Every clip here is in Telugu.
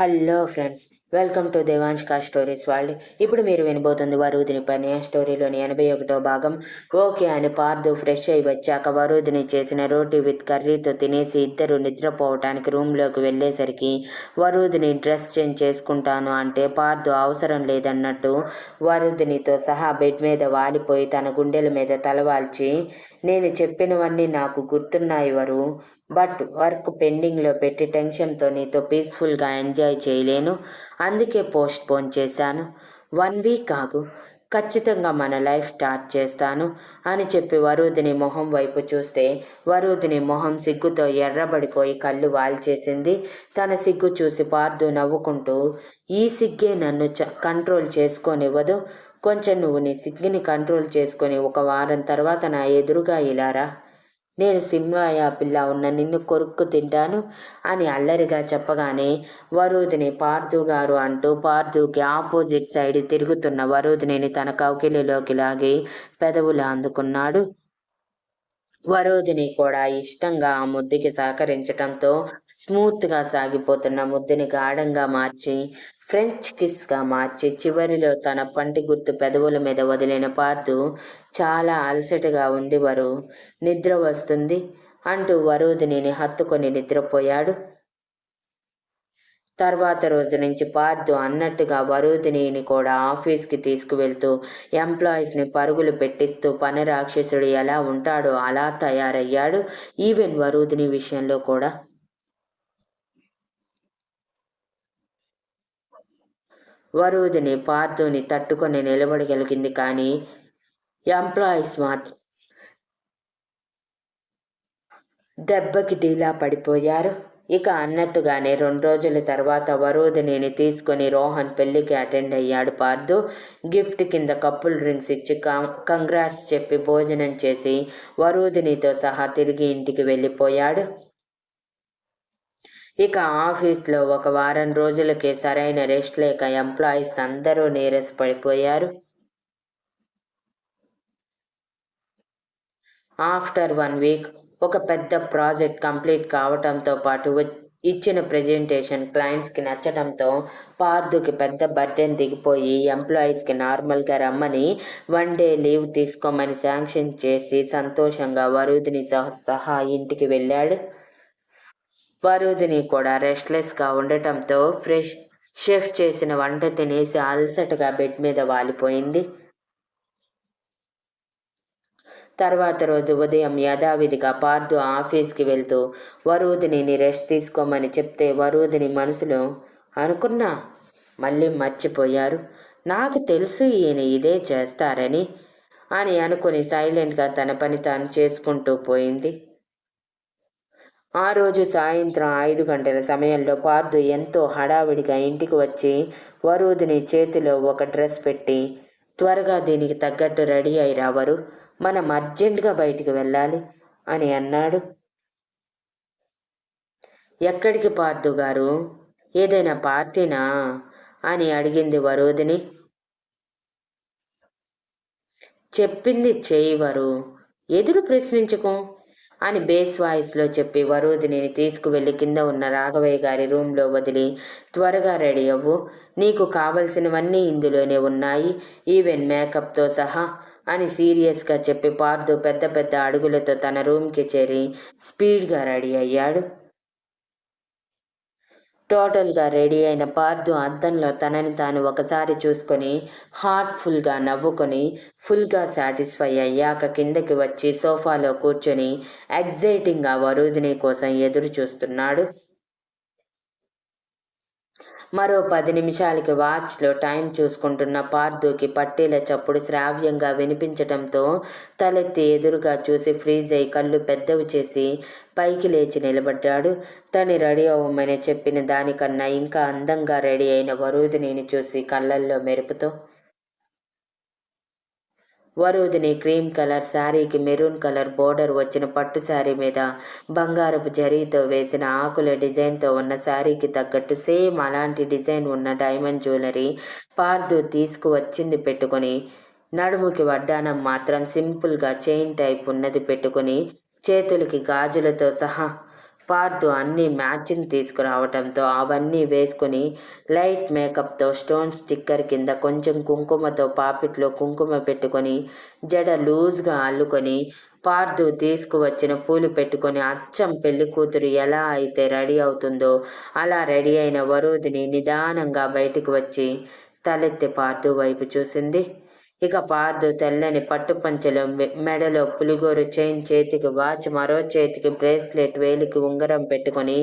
Hello friends welcome to Devanshika stories world. ఇప్పుడు మీరు వినబోతుంది వరుదిని పని స్టోరీలోని ఎనభై ఒకటో భాగం. ఓకే అని పార్దు ఫ్రెష్ అయి వచ్చాక వరుదిని చేసిన రోటీ విత్ కర్రీతో తినేసి ఇద్దరు నిద్రపోవటానికి రూమ్లోకి వెళ్ళేసరికి వరుదిని డ్రెస్ చేంజ్ చేసుకుంటాను అంటే పార్దు అవసరం లేదన్నట్టు వరుదినితో సహా బెడ్ మీద వాలిపోయి తన గుండెల మీద తలవాల్చి నేను చెప్పినవన్నీ నాకు గుర్తున్నాయి వరు. బట్ వర్క్ పెండింగ్లో పెట్టి టెన్షన్తో నీతో పీస్ఫుల్గా ఎంజాయ్ చేయలేను. అందుకే పోస్ట్ పోన్ చేశాను. వన్ వీక్ ఆగు. ఖచ్చితంగా మన లైఫ్ స్టార్ట్ చేస్తాను అని చెప్పి వరుదిని మొహం వైపు చూస్తే వరుదిని మొహం సిగ్గుతో ఎర్రబడిపోయి కళ్ళు వాల్చేసింది. తన సిగ్గు చూసి పార్దు నవ్వుకుంటూ ఈ సిగ్గే నన్ను చ కంట్రోల్ చేసుకోనివ్వదు. కొంచెం నువ్వు నీ సిగ్గుని కంట్రోల్ చేసుకొని ఒక వారం తర్వాత నా ఎదురుగా ఇలారా నేను సింహాయ పిల్ల ఉన్న నిన్ను కొరుక్కు తింటాను అని అల్లరిగా చెప్పగానే వరుదిని పార్థు గారు అంటూ పార్థుకి ఆపోజిట్ సైడ్ తిరుగుతున్న వరుదిని తన కౌకిలిలోకి లాగి పెదవులు అందుకున్నాడు. వరోధిని కూడా ఇష్టంగా ఆ ముద్దుకి సహకరించటంతో స్మూత్గా సాగిపోతున్న ముద్దుని గాఢంగా మార్చి ఫ్రెంచ్ కిస్గా మార్చి చివరిలో తన పంటి గుర్తు పెదవుల మీద వదిలిన పార్థు చాలా అలసటగా ఉంది వరు. నిద్ర వస్తుంది అంటూ వరుదిని హత్తుకొని నిద్రపోయాడు. తర్వాత రోజు నుంచి పార్థు అన్నట్టుగా వరుదినిని కూడా ఆఫీస్కి తీసుకువెళ్తూ ఎంప్లాయీస్ని పరుగులు పెట్టిస్తూ పని రాక్షసుడు ఎలా ఉంటాడో అలా తయారయ్యాడు. ఈవెన్ వరుదిని విషయంలో కూడా. వరుదిని పార్థుని తట్టుకొని నిలబడగలిగింది కానీ ఎంప్లాయీస్ మాత్రం దెబ్బకి డీలా పడిపోయారు. ఇక అన్నట్టుగానే రెండు రోజుల తర్వాత వరుదినిని తీసుకుని రోహన్ పెళ్ళికి అటెండ్ అయ్యాడు పార్థు. గిఫ్ట్ కింద కప్పుల్ డ్రింక్స్ ఇచ్చి కంగ్రాట్స్ చెప్పి భోజనం చేసి వరుదినితో సహా తిరిగి ఇంటికి వెళ్ళిపోయాడు. ఇక ఆఫీస్లో ఒక వారం రోజులకే సరైన రెస్ట్ లేక ఎంప్లాయీస్ అందరూ నీరసపడిపోయారు. ఆఫ్టర్ వన్ వీక్ ఒక పెద్ద ప్రాజెక్ట్ కంప్లీట్ కావటంతో పాటు ఇచ్చిన ప్రజెంటేషన్ క్లయింట్స్కి నచ్చటంతో పార్దుకి పెద్ద బర్డెన్ దిగిపోయి ఎంప్లాయీస్కి నార్మల్గా రమ్మని వన్ డే లీవ్ తీసుకోమని శాంక్షన్ చేసి సంతోషంగా వరుదిని సహా ఇంటికి వెళ్ళాడు. వరుదిని కూడా రెస్ట్లెస్గా ఉండటంతో ఫ్రెష్ షెఫ్ చేసిన వంట తినేసి అలసటగా బెడ్ మీద వాలిపోయింది. తర్వాత రోజు ఉదయం యథావిధిగా పార్దు ఆఫీస్కి వెళ్తూ వరుదిని రెస్ట్ తీసుకోమని చెప్తే వరుదిని మనసులో అనుకున్నా మళ్ళీ మర్చిపోయారు. నాకు తెలుసు ఈయన ఇదే చేస్తారని అని అనుకుని సైలెంట్గా తన పని తాను చేసుకుంటూ పోయింది. ఆ రోజు సాయంత్రం ఐదు గంటల సమయంలో పార్దు ఎంతో హడావిడిగా ఇంటికి వచ్చి వరుదిని చేతిలో ఒక డ్రెస్ పెట్టి త్వరగా దీనికి తగ్గట్టు రెడీ అయి రావరు మనం అర్జెంటుగా బయటికి వెళ్ళాలి అని అన్నాడు. ఎక్కడికి పార్దు గారు? ఏదైనా పార్టీనా అని అడిగింది వరుదిని. చెప్పింది చేయవరు ఎదురు ప్రశ్నించుకో అని బేస్ వాయిస్లో చెప్పి వరోధిని తీసుకువెళ్ళి కింద ఉన్న రాఘవయ్య గారి రూమ్లో వదిలి త్వరగా రెడీ అవ్వు. నీకు కావలసినవన్నీ ఇందులోనే ఉన్నాయి. ఈవెన్ మేకప్తో సహా అని సీరియస్గా చెప్పి పార్దు పెద్ద పెద్ద అడుగులతో తన రూమ్కి చేరి స్పీడ్గా రెడీ అయ్యాడు. టోటల్గా రెడీ అయిన పార్దు అద్దంలో తనని తాను ఒకసారి చూసుకొని హార్ట్ఫుల్గా నవ్వుకొని ఫుల్గా సాటిస్ఫై అయ్యాక కిందకి వచ్చి సోఫాలో కూర్చొని ఎగ్జైటింగ్గా వరుదిని కోసం ఎదురు చూస్తున్నాడు మరో పది నిమిషాలకి వాచ్లో టైం చూసుకుంటున్న పార్దుకి పట్టీల చప్పుడు శ్రావ్యంగా వినిపించటంతో తలెత్తి ఎదురుగా చూసి ఫ్రీజ్ అయి కళ్ళు పెద్దవి చేసి పైకి లేచి నిలబడ్డాడు. తను రెడీ అవ్వమని చెప్పిన దానికన్నా ఇంకా అందంగా రెడీ అయిన వరుదినిని చూసి కళ్ళల్లో మెరుపుతో వరుదిని క్రీమ్ కలర్ శారీకి మెరూన్ కలర్ బోర్డర్ వచ్చిన పట్టు శారీ మీద బంగారపు జరీతో వేసిన ఆకుల డిజైన్తో ఉన్న శారీకి తగ్గట్టు సేమ్ అలాంటి డిజైన్ ఉన్న డైమండ్ జ్యువెలరీ పార్దు తీసుకువచ్చింది పెట్టుకొని నడుముకి వడ్డానం మాత్రం సింపుల్గా చైన్ టైప్ ఉన్నది పెట్టుకుని చేతులకి గాజులతో సహా పార్దు అన్ని మ్యాచింగ్ తీసుకురావటంతో అవన్నీ వేసుకుని లైట్ మేకప్తో స్టోన్ స్టిక్కర్ కింద కొంచెం కుంకుమతో పాపిట్లో కుంకుమ పెట్టుకొని జడ లూజ్గా అల్లుకొని పార్దు తీసుకువచ్చిన పూలు పెట్టుకొని అచ్చం పెళ్ళి కూతురు ఎలా అయితే రెడీ అవుతుందో అలా రెడీ అయిన వరుదిని నిదానంగా బయటికి వచ్చి తలెత్తి పార్దు వైపు చూసింది. ఇక పార్దు తెల్లని పట్టుపంచెలో మెడలో పులిగోరు చైన్ చేతికి వాచ్ మరో చేతికి బ్రేస్లెట్ వేలికి ఉంగరం పెట్టుకొని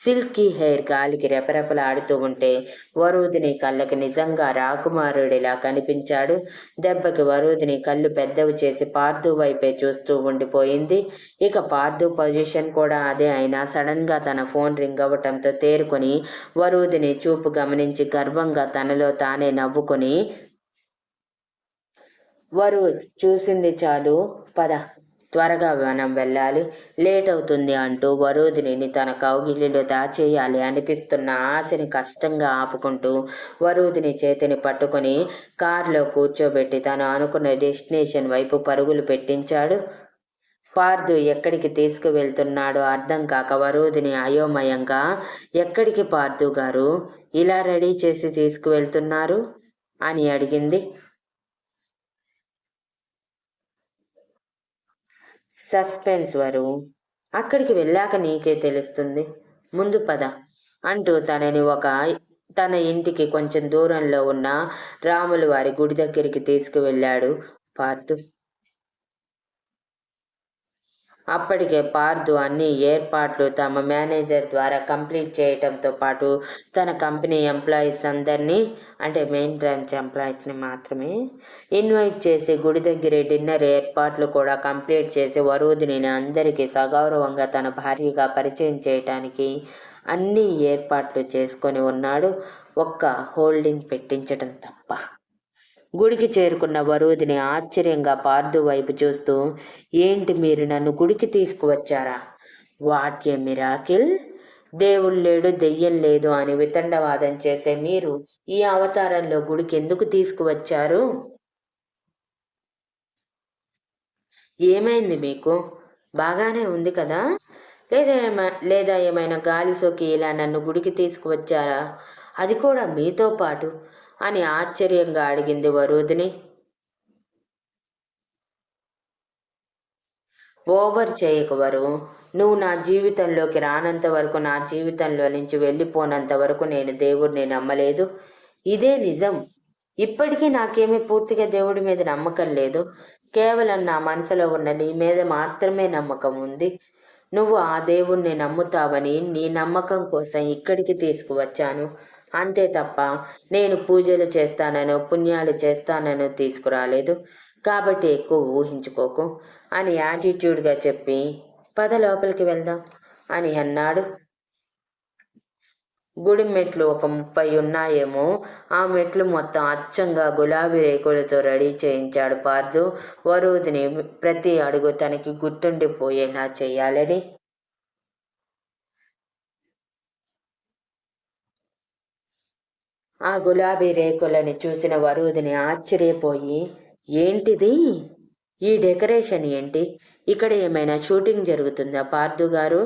సిల్కీ హెయిర్ గాలికి రెపరెపలాడుతూ ఉంటే వరుదిని కళ్ళకి నిజంగా రాకుమారుడిలా కనిపించాడు. దెబ్బకి వరుదిని కళ్ళు పెద్దవి చేసి పార్దు వైపే చూస్తూ ఉండిపోయింది. ఇక పార్దు పొజిషన్ కూడా అదే అయినా సడన్గా తన ఫోన్ రింగ్ అవ్వటంతో తేరుకొని వరుదిని చూపు గమనించి గర్వంగా తనలో తానే నవ్వుకొని వారు చూసింది చాలు. పద త్వరగా మనం వెళ్ళాలి. లేట్ అవుతుంది అంటూ వరుదిని తన కౌగిలిలో దాచేయాలి అనిపిస్తున్న ఆశని కష్టంగా ఆపుకుంటూ వరుదిని చేతిని పట్టుకొని కారులో కూర్చోబెట్టి తను అనుకున్న డెస్టినేషన్ వైపు పరుగులు పెట్టించాడు. పార్దు ఎక్కడికి తీసుకువెళ్తున్నాడో అర్థం కాక వరుదిని అయోమయంగా ఎక్కడికి పార్దు గారు? ఇలా రెడీ చేసి తీసుకువెళ్తున్నారు? అని అడిగింది. సస్పెన్స్ వరు. అక్కడికి వెళ్ళాక నీకే తెలుస్తుంది. ముందు పద. అంటూ తనని ఒక తన ఇంటికి కొంచెం దూరంలో ఉన్న రాములు వారి గుడి దగ్గరికి తీసుకువెళ్ళాడు పార్థు. అప్పటికే పార్దు అన్ని ఏర్పాట్లు తమ మేనేజర్ ద్వారా కంప్లీట్ చేయటంతో పాటు తన కంపెనీ ఎంప్లాయీస్ అందరినీ అంటే మెయిన్ బ్రాంచ్ ఎంప్లాయీస్ని మాత్రమే ఇన్వైట్ చేసి గుడి దగ్గర డిన్నర్ ఏర్పాట్లు కూడా కంప్లీట్ చేసి వరుదిని అందరికీ సగౌరవంగా తన భార్యగా పరిచయం చేయటానికి అన్ని ఏర్పాట్లు చేసుకొని ఉన్నాడు ఒక్క హోల్డింగ్ పెట్టించడం తప్ప. గుడికి చేరుకున్న వరుదిని ఆశ్చర్యంగా పార్దు వైపు చూస్తూ ఏంటి మీరు నన్ను గుడికి తీసుకువచ్చారా? What a miracle. దేవుడు లేడు దెయ్యం లేదు అని వితండవాదం చేసే మీరు ఈ అవతారంలో గుడికి ఎందుకు తీసుకువచ్చారు? ఏమైంది మీకు? బాగానే ఉంది కదా? లేదా ఏమై లేదా ఏమైనా గాలి సోకి ఇలా నన్ను గుడికి తీసుకువచ్చారా? అది కూడా మీతో పాటు. అని ఆశ్చర్యంగా అడిగింది వరుదిని. ఓవర్ చేయకు వరు నువ్వు నా జీవితంలోకి రానంత వరకు నా జీవితంలో నుంచి వెళ్ళిపోనంత వరకు నేను దేవుడిని నమ్మలేదు. ఇదే నిజం. ఇప్పటికీ నాకేమీ పూర్తిగా దేవుడి మీద నమ్మకం లేదు. కేవలం నా మనసులో ఉన్న నీ మీద మాత్రమే నమ్మకం ఉంది. నువ్వు ఆ దేవుణ్ణి నమ్ముతావని నీ నమ్మకం కోసం ఇక్కడికి తీసుకువచ్చాను. అంతే తప్ప నేను పూజలు చేస్తాననో పుణ్యాలు చేస్తాననో తీసుకురాలేదు. కాబట్టి ఎక్కువ ఊహించుకోకు అని యాటిట్యూడ్గా చెప్పి పద లోపలికి వెళ్దాం అని అన్నాడు. గుడి మెట్లు ఒక ముప్పై ఉన్నాయేమో ఆ మెట్లు మొత్తం అచ్చంగా గులాబీ రేకులతో రెడీ చేయించాడు పార్దు. వరుదిని ప్రతి అడుగు తనకి గుర్తుండిపోయేలా చేయాలని ఆ గులాబీ రేకులని చూసిన వరుదిని ఆశ్చర్యపోయి ఏంటిది? ఈ డెకరేషన్ ఏంటి? ఇక్కడ ఏమైనా షూటింగ్ జరుగుతుందా పార్థు గారు?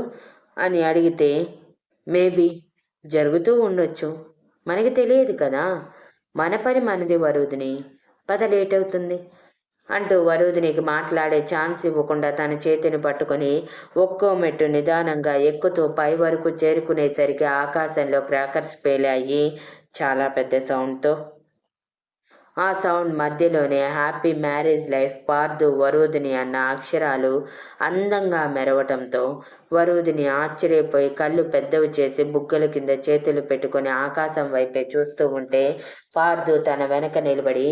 అని అడిగితే మేబీ జరుగుతూ ఉండొచ్చు. మనకి తెలియదు కదా. మన పని మనది వరుదిని పద లేట్ అవుతుంది అంటూ వరుదినికి మాట్లాడే ఛాన్స్ ఇవ్వకుండా తన చేతిని పట్టుకొని ఒక్కో మెట్టు నిదానంగా ఎక్కుతూ పై వరకు చేరుకునేసరికి ఆకాశంలో క్రాకర్స్ పేలాయి. చాలా పెద్ద సౌండ్తో. ఆ సౌండ్ మధ్యలోనే happy marriage life Pardhu Varudini అన్న అక్షరాలు అందంగా మెరవటంతో వరుదిని ఆశ్చర్యపోయి కళ్ళు పెద్దవి చేసి బుగ్గల కింద చేతులు పెట్టుకుని ఆకాశం వైపే చూస్తూ ఉంటే పార్దు తన వెనక నిలబడి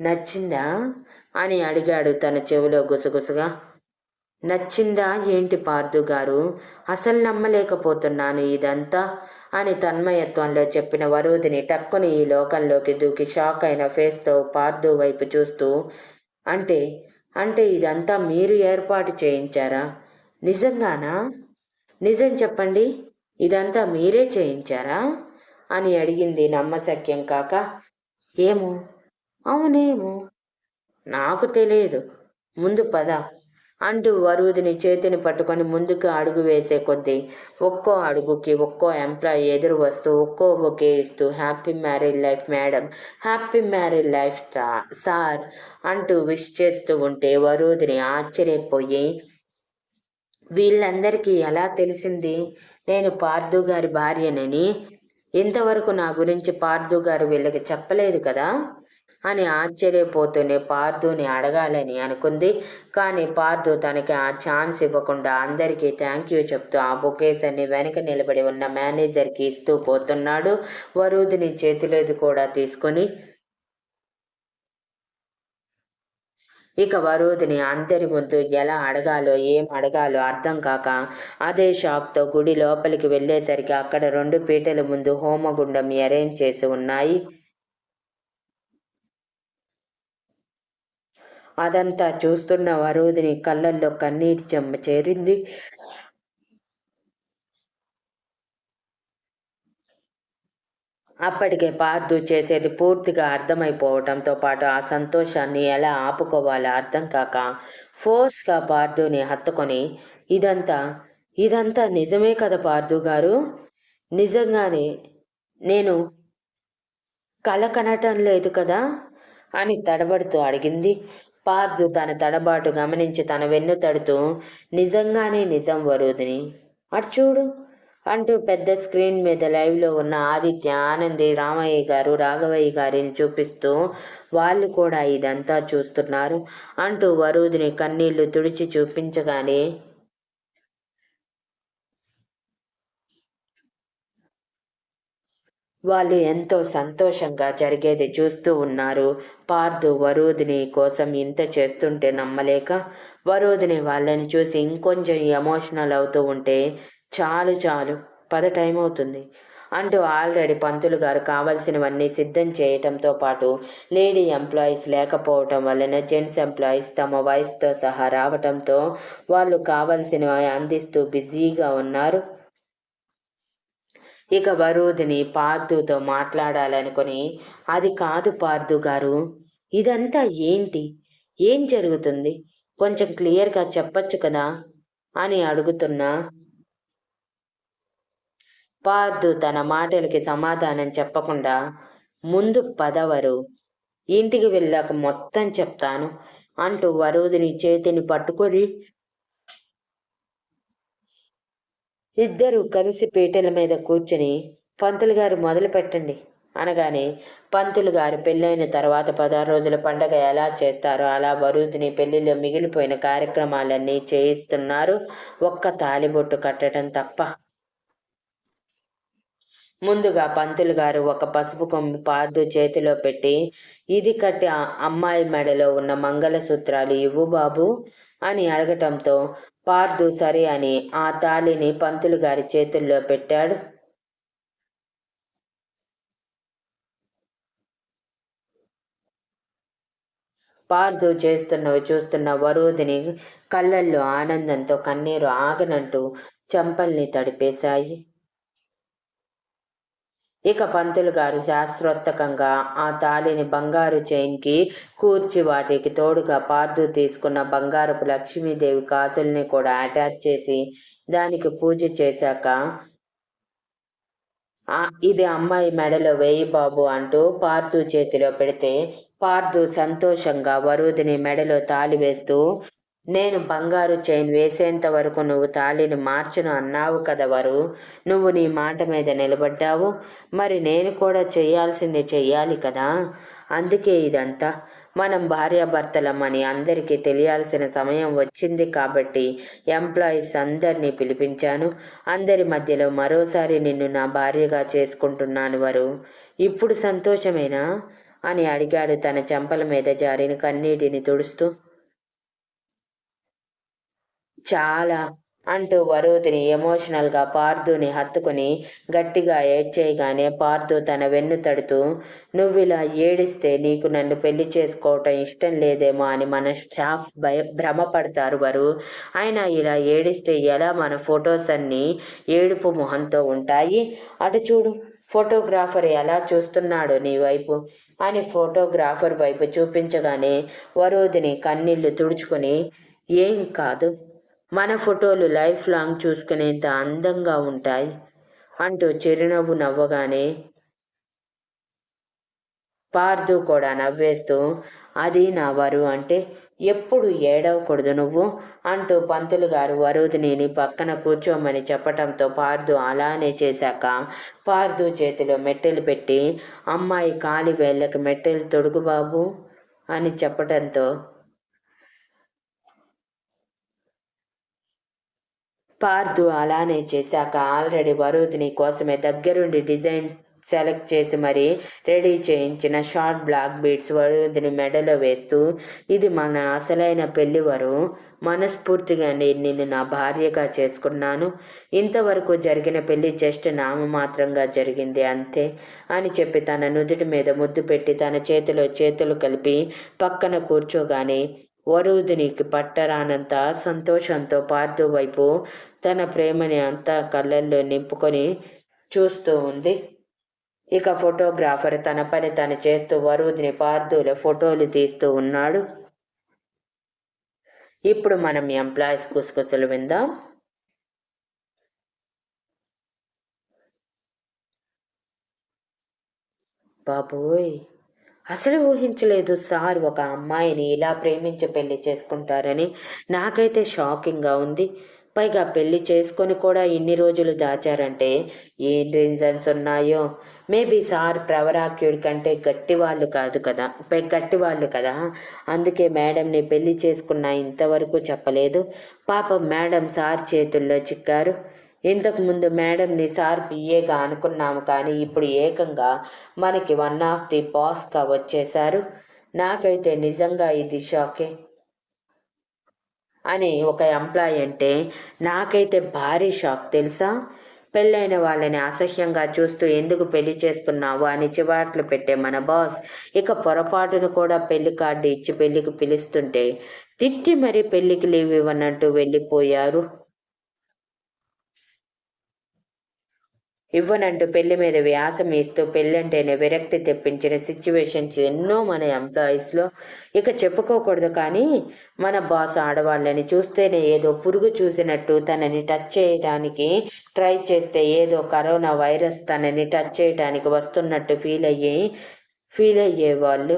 నచ్చిందా? అని అడిగాడు తన చెవిలో గుసగుసగా. నచ్చిందా ఏంటి పార్దు గారు? అసలు నమ్మలేకపోతున్నాను ఇదంతా. అని తన్మయత్వంలో చెప్పిన వరుదిని టక్కుని ఈ లోకంలోకి దూకి షాక్ అయిన ఫేస్తో పార్దు వైపు చూస్తూ అంటే అంటే ఇదంతా మీరు ఏర్పాటు చేయించారా? నిజంగానా? నిజం చెప్పండి ఇదంతా మీరే చేయించారా అని అడిగింది నమ్మశక్యం కాక ఏమో అవునేమో నాకు తెలియదు. ముందు పద. అంటూ వరుదిని చేతిని పట్టుకొని ముందుకు అడుగు వేసే కొద్దీ ఒక్కో అడుగుకి ఒక్కో ఎంప్లాయీ ఎదురు వస్తూ ఒక్కో బొకే ఇస్తూ happy married life madam. Happy married life sir అంటూ విష్ చేస్తూ ఉంటే వరుదిని ఆశ్చర్యపోయి వీళ్ళందరికీ ఎలా తెలిసింది? నేను పార్థు గారి భార్యనని. ఇంతవరకు నా గురించి పార్థు గారు వీళ్ళకి చెప్పలేదు కదా? అని ఆశ్చర్యపోతూనే పార్థుని అడగాలని అనుకుంది. కానీ పార్థు తనకి ఆ ఛాన్స్ ఇవ్వకుండా అందరికీ థ్యాంక్ యూ చెప్తూ ఆ బుకేస్ అన్ని వెనక నిలబడి ఉన్న మేనేజర్కి ఇస్తూ పోతున్నాడు. వరుదిని చేతిలోది కూడా తీసుకొని ఇక వరుదిని అందరి ముందు ఎలా అడగాలో ఏం అడగాలో అర్థం కాక అదే షాక్తో గుడి లోపలికి వెళ్ళేసరికి అక్కడ రెండు పీటల ముందు హోమగుండం అరేంజ్ చేసి ఉన్నాయి. అదంతా చూస్తున్న వరుదిని కళ్ళల్లో కన్నీటి చెమ్మ చేరింది. అప్పటికే పార్దు చేసేది పూర్తిగా అర్థమైపోవటంతో పాటు ఆ సంతోషాన్ని ఎలా ఆపుకోవాలో అర్థం కాక ఫోర్స్గా పార్దుని హత్తుకొని ఇదంతా ఇదంతా నిజమే కదా పార్దు గారు? నిజంగానే నేను కల కనటం లేదు కదా? అని తడబడుతూ అడిగింది. పార్థు తన తడబాటు గమనించి తన వెన్ను తడుతూ నిజంగానే నిజం వరుదిని. అటు చూడు అంటూ పెద్ద స్క్రీన్ మీద లైవ్లో ఉన్న ఆదిత్య ఆనంది రామయ్య గారు రాఘవయ్య గారిని చూపిస్తూ వాళ్ళు కూడా ఇదంతా చూస్తున్నారు అంటూ వరుదిని కన్నీళ్ళు తుడిచి చూపించగానే వాళ్ళు ఎంతో సంతోషంగా జరిగేది చూస్తూ ఉన్నారు. పార్దు వరోధిని కోసం ఇంత చేస్తుంటే నమ్మలేక వరోధిని వాళ్ళని చూసి ఇంకొంచెం ఎమోషనల్ అవుతూ ఉంటే చాలు చాలు పద టైం అవుతుంది అంటూ ఆల్రెడీ పంతులు గారు కావలసినవన్నీ సిద్ధం చేయటంతో పాటు లేడీ ఎంప్లాయీస్ లేకపోవటం వలన జెంట్స్ ఎంప్లాయీస్ తమ వైఫ్తో సహా రావటంతో వాళ్ళు కావలసినవి అందిస్తూ బిజీగా ఉన్నారు. ఇక వరుదిని పార్థుతో మాట్లాడాలనుకుని అది కాదు పార్థు గారు ఇదంతా ఏంటి? ఏం జరుగుతుంది? కొంచెం క్లియర్గా చెప్పచ్చు కదా? అని అడుగుతున్నా పార్థు తన మాటలకి సమాధానం చెప్పకుండా ముందు పదవరు ఇంటికి వెళ్ళాక మొత్తం చెప్తాను అంటూ వరుదిని చేతిని పట్టుకొని ఇద్దరు కలిసి పీటల మీద కూర్చుని పంతులు గారు మొదలు పెట్టండి అనగానే పంతులు గారు పెళ్ళైన తర్వాత పదహారు రోజుల పండగ ఎలా చేస్తారో అలా వరుదిని పెళ్ళిలో మిగిలిపోయిన కార్యక్రమాలన్నీ చేయిస్తున్నారు. ఒక్క తాలిబొట్టు కట్టడం తప్ప. ముందుగా పంతులు గారు ఒక పసుపు కొమ్మి పాదు చేతిలో పెట్టి ఇది కట్టి అమ్మాయి మెడలో ఉన్న మంగళసూత్రాలు ఇవ్వు బాబు అని అడగటంతో పార్దు సరే అని ఆ తాళిని పంతులు గారి చేతుల్లో పెట్టాడు. పార్దు చేస్తున్నవి చూస్తున్న వరుదిని కళ్ళల్లో ఆనందంతో కన్నీరు ఆగనంటూ చంపల్ని తడిపేశాయి. ఇక పంతులు గారు శాస్త్రోత్తకంగా ఆ తాలిని బంగారు చైన్కి కూర్చి వాటికి తోడుగా పార్దు తీసుకున్న బంగారపు లక్ష్మీదేవి కాసుల్ని కూడా అటాచ్ చేసి దానికి పూజ చేశాక ఇది అమ్మాయి మెడలో వేయి బాబు అంటూ పార్దు చేతిలో పెడితే పార్దు సంతోషంగా వరుదిని మెడలో తాలి వేస్తూ నేను బంగారు చైన్ వేసేంత వరకు నువ్వు తాళిని మార్చును అన్నావు కదవరు నువ్వు నీ మాట మీద నిలబడ్డావు. మరి నేను కూడా చేయాల్సింది చెయ్యాలి కదా? అందుకే ఇదంతా. మనం భార్యాభర్తలమని అందరికీ తెలియాల్సిన సమయం వచ్చింది కాబట్టి ఎంప్లాయీస్ అందరినీ పిలిపించాను. అందరి మధ్యలో మరోసారి నిన్ను నా భార్యగా చేసుకుంటున్నాను వరు. ఇప్పుడు సంతోషమేనా? అని అడిగాడు తన చెంపల మీద జారిన కన్నీటిని తుడుస్తూ. చాలా అంటూ వరుదిని ఎమోషనల్గా పార్థుని హత్తుకుని గట్టిగా ఏడ్చేయగానే పార్థు తన వెన్ను తడుతూ నువ్విలా ఏడిస్తే నీకు నన్ను పెళ్ళి చేసుకోవటం ఇష్టం లేదేమో అని మన స్టాఫ్ భయ భ్రమపడతారు వారు. ఆయన ఇలా ఏడిస్తే ఎలా మన ఫొటోస్ అన్నీ ఏడుపు మొహంతో ఉంటాయి? అటు చూడు ఫోటోగ్రాఫర్ ఎలా చూస్తున్నాడు నీ వైపు అని ఫోటోగ్రాఫర్ వైపు చూపించగానే వరోధిని కన్నీళ్ళు తుడుచుకొని ఏం కాదు మన ఫోటోలు లైఫ్ లాంగ్ చూసుకునేంత అందంగా ఉంటాయి అంటూ చిరునవ్వు నవ్వగానే పార్దు కూడా నవ్వేస్తూ అది నా వరు అంటే ఎప్పుడు ఏడవకూడదు నువ్వు అంటూ పంతులు గారు వరుదిని పక్కన కూర్చోమని చెప్పటంతో పార్దు అలానే చేశాక పార్దు చేతిలో మెట్టెలు పెట్టి అమ్మాయి కాలి వేళ్ళకి మెట్టెలు తొడుగు బాబు అని చెప్పటంతో పార్థు అలానే చేశాక ఆల్రెడీ వరుదిని కోసమే దగ్గరుండి డిజైన్ సెలెక్ట్ చేసి మరి రెడీ చేయించిన షార్ట్ బ్లాక్ బీడ్స్ వరుదిని మెడలో వేస్తూ ఇది మన అసలైన పెళ్ళివరు మనస్ఫూర్తిగా నేను నిన్ను నా భార్యగా చేసుకున్నాను. ఇంతవరకు జరిగిన పెళ్ళి జస్ట్ నామమాత్రంగా జరిగింది అంతే అని చెప్పి తన నుదుటి మీద ముద్దు పెట్టి తన చేతిలో చేతులు కలిపి పక్కన కూర్చోగానే వరుదినికి పట్టరానంత సంతోషంతో పార్థు వైపు తన ప్రేమని అంతా కళ్ళల్లో నింపుకొని చూస్తూ ఉంది. ఇక ఫోటోగ్రాఫర్ తన పని తను చేస్తూ వరుదిని పార్థుల ఫోటోలు తీస్తూ ఉన్నాడు. ఇప్పుడు మనం ఎంప్లాయీస్ కుసకుసలు విందాం. బాబోయ్! అసలు ఊహించలేదు సార్ ఒక అమ్మాయిని ఇలా ప్రేమించి పెళ్ళి చేసుకుంటారని. నాకైతే షాకింగ్గా ఉంది. పైగా పెళ్ళి చేసుకొని కూడా ఇన్ని రోజులు దాచారంటే ఏం రీజన్స్ ఉన్నాయో? మేబీ సార్ ప్రవరాక్యుడి కంటే గట్టి వాళ్ళు కాదు కదా? పై గట్టి వాళ్ళు కదా? అందుకే మేడంని పెళ్ళి చేసుకున్న ఇంతవరకు చెప్పలేదు. పాపం మేడం సార్ చేతుల్లో చిక్కారు. ఇంతకుముందు మేడంని సార్ పిఏగా అనుకున్నాము కానీ ఇప్పుడు ఏకంగా మనకి వన్ ఆఫ్ ది బాస్గా వచ్చేశారు. నాకైతే నిజంగా ఇది షాకే. అని ఒక ఎంప్లాయ్ అంటే నాకైతే భారీ షాక్ తెలుసా? పెళ్ళైన వాళ్ళని అసహ్యంగా చూస్తూ ఎందుకు పెళ్ళి చేసుకున్నావు అని చివాట్లు పెట్టే మన బాస్ ఇక పొరపాటును కూడా పెళ్ళి కార్డు ఇచ్చి పెళ్ళికి పిలుస్తుంటే తిట్టి మరీ పెళ్ళికి లీవ్ ఇవ్వనంటూ వెళ్ళిపోయారు. ఇవ్వనంటూ పెళ్ళి మీద వ్యాసం ఇస్తూ పెళ్ళంటేనే విరక్తి తెప్పించిన సిచ్యువేషన్స్ ఎన్నో మన ఎంప్లాయీస్లో ఇక చెప్పుకోకూడదు కానీ మన బాస్ ఆడవాళ్ళని చూస్తేనే ఏదో పురుగు చూసినట్టు తనని టచ్ చేయడానికి ట్రై చేస్తే ఏదో కరోనా వైరస్ తనని టచ్ చేయడానికి వస్తున్నట్టు ఫీల్ అయ్యి ఫీల్ అయ్యేవాళ్ళు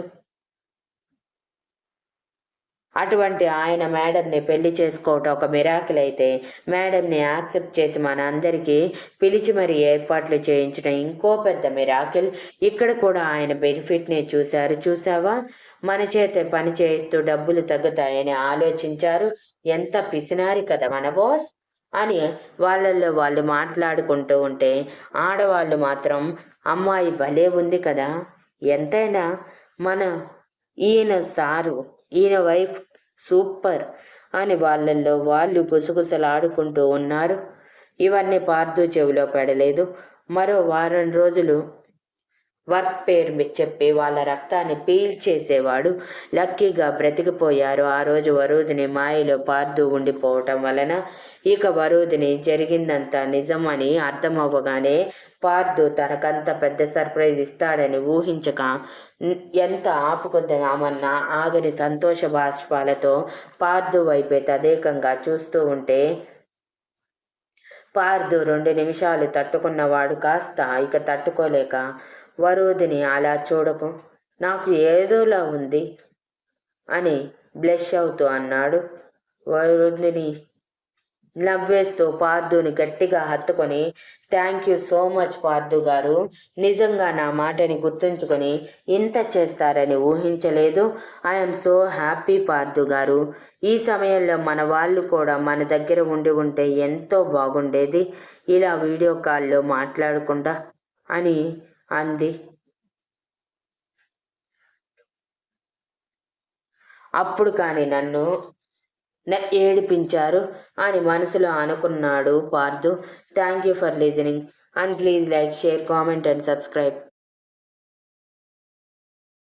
అటువంటి ఆయన మేడంని పెళ్ళి చేసుకోవటం ఒక మిరాకిల్ అయితే మేడంని యాక్సెప్ట్ చేసి మన అందరికీ పిలిచి మరి ఏర్పాట్లు చేయించడం ఇంకో పెద్ద మిరాకిల్ ఇక్కడ కూడా ఆయన బెనిఫిట్ని చూశారు. చూసావా మన చేతే పని చేయిస్తూ డబ్బులు తగ్గుతాయని ఆలోచించారు. ఎంత పిసినారి కదా మన బాస్ అని వాళ్ళల్లో వాళ్ళు మాట్లాడుకుంటూ ఉంటే ఆడవాళ్ళు మాత్రం అమ్మాయి భలే ఉంది కదా! ఎంతైనా మన ఈయన సారు ఈయన వైఫ్ సూపర్ అని వాళ్ళల్లో వాళ్ళు గుసగుసలాడుకుంటూ ఉన్నారు. ఇవన్నీ పార్థు చెవిలో పడలేదు. మరో వారం రోజులు వర్క్ పేరు చెప్పి వాళ్ళ రక్తాన్ని పీల్చేసేవాడు లక్కీగా బ్రతికిపోయారు. ఆ రోజు వరుదిని మాయలో పార్దు ఉండిపోవటం వలన ఇక వరుదిని జరిగిందంతా నిజమని అర్థమవ్వగానే పార్దు తనకంత పెద్ద సర్ప్రైజ్ ఇస్తాడని ఊహించక ఎంత ఆపుకుందామన్నా ఆగని సంతోష బాష్పాలతో పార్దు వైపే తదేకంగా చూస్తూ ఉంటే పార్దు రెండు నిమిషాలు తట్టుకున్నవాడు కాస్త ఇక తట్టుకోలేక వరోధిని అలా చూడకు. నాకు ఏదోలా ఉంది అని బ్లెష్ అవుతూ అన్నాడు. వరుదిని నవ్వేస్తూ పార్థుని గట్టిగా హత్తుకొని thank you so much Parthu garu. నిజంగా నా మాటని గుర్తుంచుకొని ఇంత చేస్తారని ఊహించలేదు. ఐఎమ్ సో హ్యాపీ పార్థు గారు. ఈ సమయంలో మన వాళ్ళు కూడా మన దగ్గర ఉండి ఉంటే ఎంతో బాగుండేది. ఇలా వీడియో కాల్లో మాట్లాడకుండా అని అంది. అప్పుడు కానీ నన్ను ఏడిపించారు అని మనసులో అనుకున్నాడు Parthu thank you for listening and please like share comment and subscribe